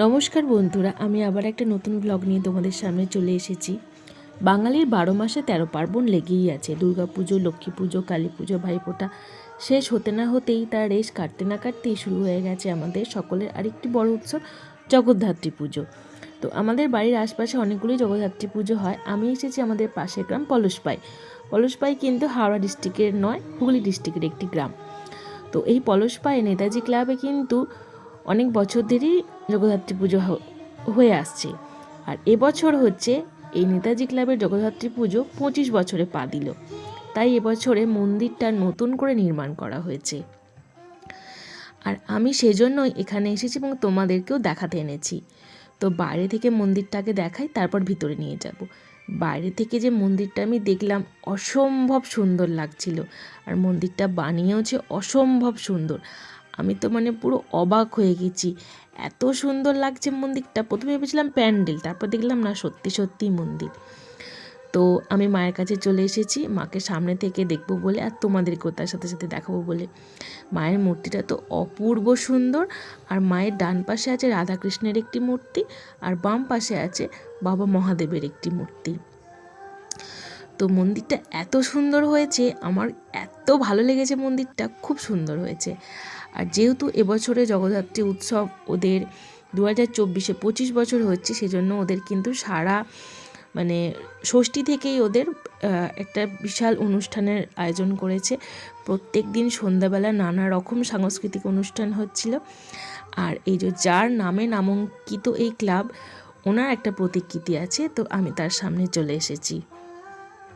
নমস্কার বন্ধুরা, আমি আবার একটা নতুন ব্লগ নিয়ে তোমাদের সামনে চলে এসেছি। বাঙালির বারো মাসে তেরো পার্বণ লেগেই আছে। দুর্গাপুজো লক্ষ্মী পুজো, কালী পুজো, ভাইফোঁটা শেষ হতে না হতেই তার রেশ কাটতে না কাটতেই শুরু হয়ে গেছে আমাদের সকলের আরেকটি বড় উৎসব, জগদ্ধাত্রী পুজো। তো আমাদের বাড়ির আশপাশে অনেকগুলি জগদ্ধাত্রী পুজো হয়। আমি এসেছি আমাদের পাশের গ্রাম পলসপাই। পলসপাই কিন্তু হাওড়া ডিস্ট্রিক্টের নয়, হুগলি ডিস্ট্রিক্টের একটি গ্রাম। তো এই পলসপাই নেতাজি ক্লাবে কিন্তু অনেক বছর ধরেই জগদ্ধাত্রী পুজো হয়ে আসছে। আর এবছর হচ্ছে এই নেতাজি ক্লাবের জগদ্ধাত্রী পুজো পঁচিশ বছরে পা দিল। তাই এবছরে মন্দিরটা নতুন করে নির্মাণ করা হয়েছে। আর আমি সেজন্যই এখানে এসেছি এবং তোমাদেরকেও দেখাতে এনেছি। তো বাইরে থেকে মন্দিরটাকে দেখাই, তারপর ভিতরে নিয়ে যাব। বাইরে থেকে যে মন্দিরটা আমি দেখলাম, অসম্ভব সুন্দর লাগছিল। আর মন্দিরটা বানিয়েওছে অসম্ভব সুন্দর। আমি তো মানে পুরো অবাক হয়ে গেছি। এত সুন্দর লাগছে মন্দিরটা। প্রথমে ভেবেছিলাম প্যান্ডেল, তারপর দেখলাম না, সত্যি সত্যি মন্দির। তো আমি মায়ের কাছে চলে এসেছি, মাকে সামনে থেকে দেখব বলে আর তোমাদেরকেও তার সাথে সাথে দেখাবো বলে। মায়ের মূর্তিটা তো অপূর্ব সুন্দর। আর মায়ের ডান পাশে আছে রাধাকৃষ্ণের একটি মূর্তি, আর বাম পাশে আছে বাবা মহাদেবের একটি মূর্তি। তো মন্দিরটা এত সুন্দর হয়েছে, আমার এত ভালো লেগেছে মন্দিরটা, খুব সুন্দর হয়েছে। আর যেহেতু এবছরে জগদ্ধাত্রী উৎসব ওদের দু হাজার চব্বিশে পঁচিশ বছর হচ্ছে, সেজন্য ওদের কিন্তু সারা মানে ষষ্ঠী থেকেই ওদের একটা বিশাল অনুষ্ঠানের আয়োজন করেছে। প্রত্যেক দিন সন্ধ্যাবেলা নানা রকম সাংস্কৃতিক অনুষ্ঠান হচ্ছিল। আর এই যে যার নামে নামাঙ্কিত এই ক্লাব, ওনার একটা প্রতিকৃতি আছে, তো আমি তার সামনে চলে এসেছি।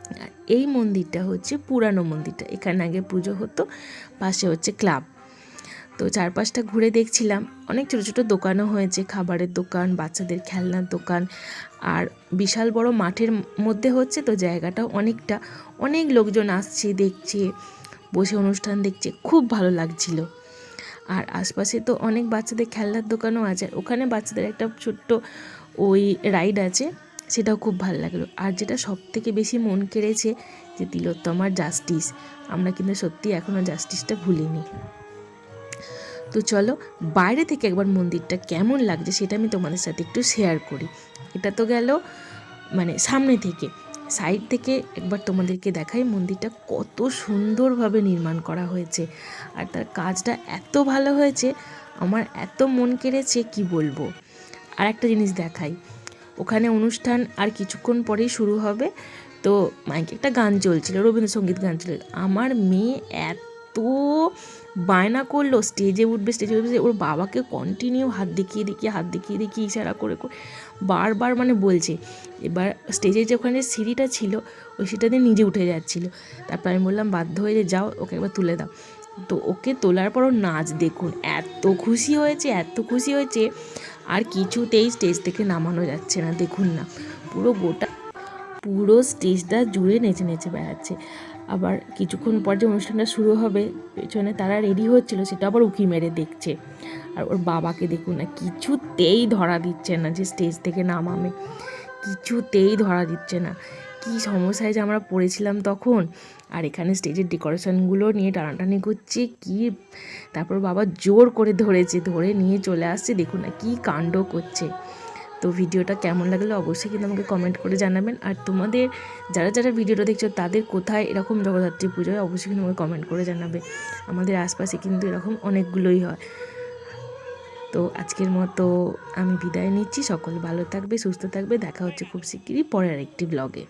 আর এই মন্দিরটা হচ্ছে পুরানো মন্দিরটা। এখানে আগে পুজো হতো, পাশে হচ্ছে ক্লাব। তো চারপাশটা ঘুরে দেখছিলাম। অনেক ছোটো ছোটো দোকানও হয়েছে, খাবারের দোকান, বাচ্চাদের খেলনার দোকান। আর বিশাল বড় মাঠের মধ্যে হচ্ছে তো জায়গাটাও অনেকটা। অনেক লোকজন আসছে, দেখছে, বসে অনুষ্ঠান দেখছে। খুব ভালো লাগছিল। আর আশপাশে তো অনেক বাচ্চাদের খেলনার দোকানও আছে। ওখানে বাচ্চাদের একটা ছোট্ট ওই রাইড আছে। সেটাও খুব ভালো লাগল। আর যেটা সব থেকে বেশি মন কেড়েছে যে, তিলোত্তমার জাস্টিস আমরা কিন্তু সত্যি এখনও জাস্টিসটা ভুলিনি। তো চলো, বাইরে থেকে একবার মন্দিরটা কেমন লাগছে সেটা আমি তোমাদের সাথে একটু শেয়ার করি। এটা তো গেল মানে সামনে থেকে। সাইড থেকে একবার তোমাদেরকে দেখাই মন্দিরটা কত সুন্দরভাবে নির্মাণ করা হয়েছে। আর তার কাজটা এত ভালো হয়েছে, আমার এত মন কেড়েছে, কি বলব? আর একটা জিনিস দেখাই। ওখানে অনুষ্ঠান আর কিছুক্ষণ পরেই শুরু হবে। তো মাইকে একটা গান চলছিল, রবীন্দ্রসঙ্গীত গান চলছিল। আমার মেয়ে এত বায়না করল স্টেজে উঠবে স্টেজে উঠবে ওর বাবাকে কন্টিনিউ হাত দেখিয়ে দেখিয়ে, হাত দেখিয়ে দেখিয়ে ইশারা করে করে বারবার মানে বলছে। এবার স্টেজে যে ওখানে সিঁড়িটা ছিল, ওই সিঁড়িটাতে নিজে উঠে যাচ্ছিল। তারপর আমি বললাম, বাধ্য হয়ে যে যাও, ওকে একবার তুলে দাও। তো ওকে তোলার পর ওর নাচ দেখুন, এত খুশি হয়েছে, এত খুশি হয়েছে। আর কিছুতেই স্টেজ থেকে নামানো যাচ্ছে না, দেখুন না। পুরো গোটা, পুরো স্টেজটা জুড়ে নেচে নেচে বেড়াচ্ছে। আবার কিছুক্ষণ পর যে অনুষ্ঠানটা শুরু হবে, পেছনে তারা রেডি হচ্ছিল, সেটা আবার উঁকি মেরে দেখছে। আর ওর বাবাকে দেখুন না, কিছুতেই ধরা দিচ্ছে না যে স্টেজ থেকে নামাবে। কিছুতেই ধরা দিচ্ছে না। কি সমস্যায় যে আমরা পড়েছিলাম তখন। আর এখানে স্টেজের ডেকোরেশনগুলো নিয়ে টানাটানি করছে, কি তারপর বাবা জোর করে ধরেছে, ধরে নিয়ে চলে আসছে, দেখুন না কি কাণ্ড করছে। তো ভিডিওটা কেমন লাগল অবশ্যই কিন্তু আমাকে কমেন্ট করে জানাবেন। আর তোমাদের, যারা যারা ভিডিওটা দেখছ তাদের কোথায় এরকম জগদ্ধাত্রী পুজো হয় অবশ্যই কিন্তু আমাকে কমেন্ট করে জানাবে। আমাদের আশপাশে কিন্তু এরকম অনেকগুলোই হয়। তো আজকের মতো আমি বিদায় নিচ্ছি। সকল ভালো থাকবে, সুস্থ থাকবে। দেখা হচ্ছে খুব শিগগিরই পরের একটি ব্লগে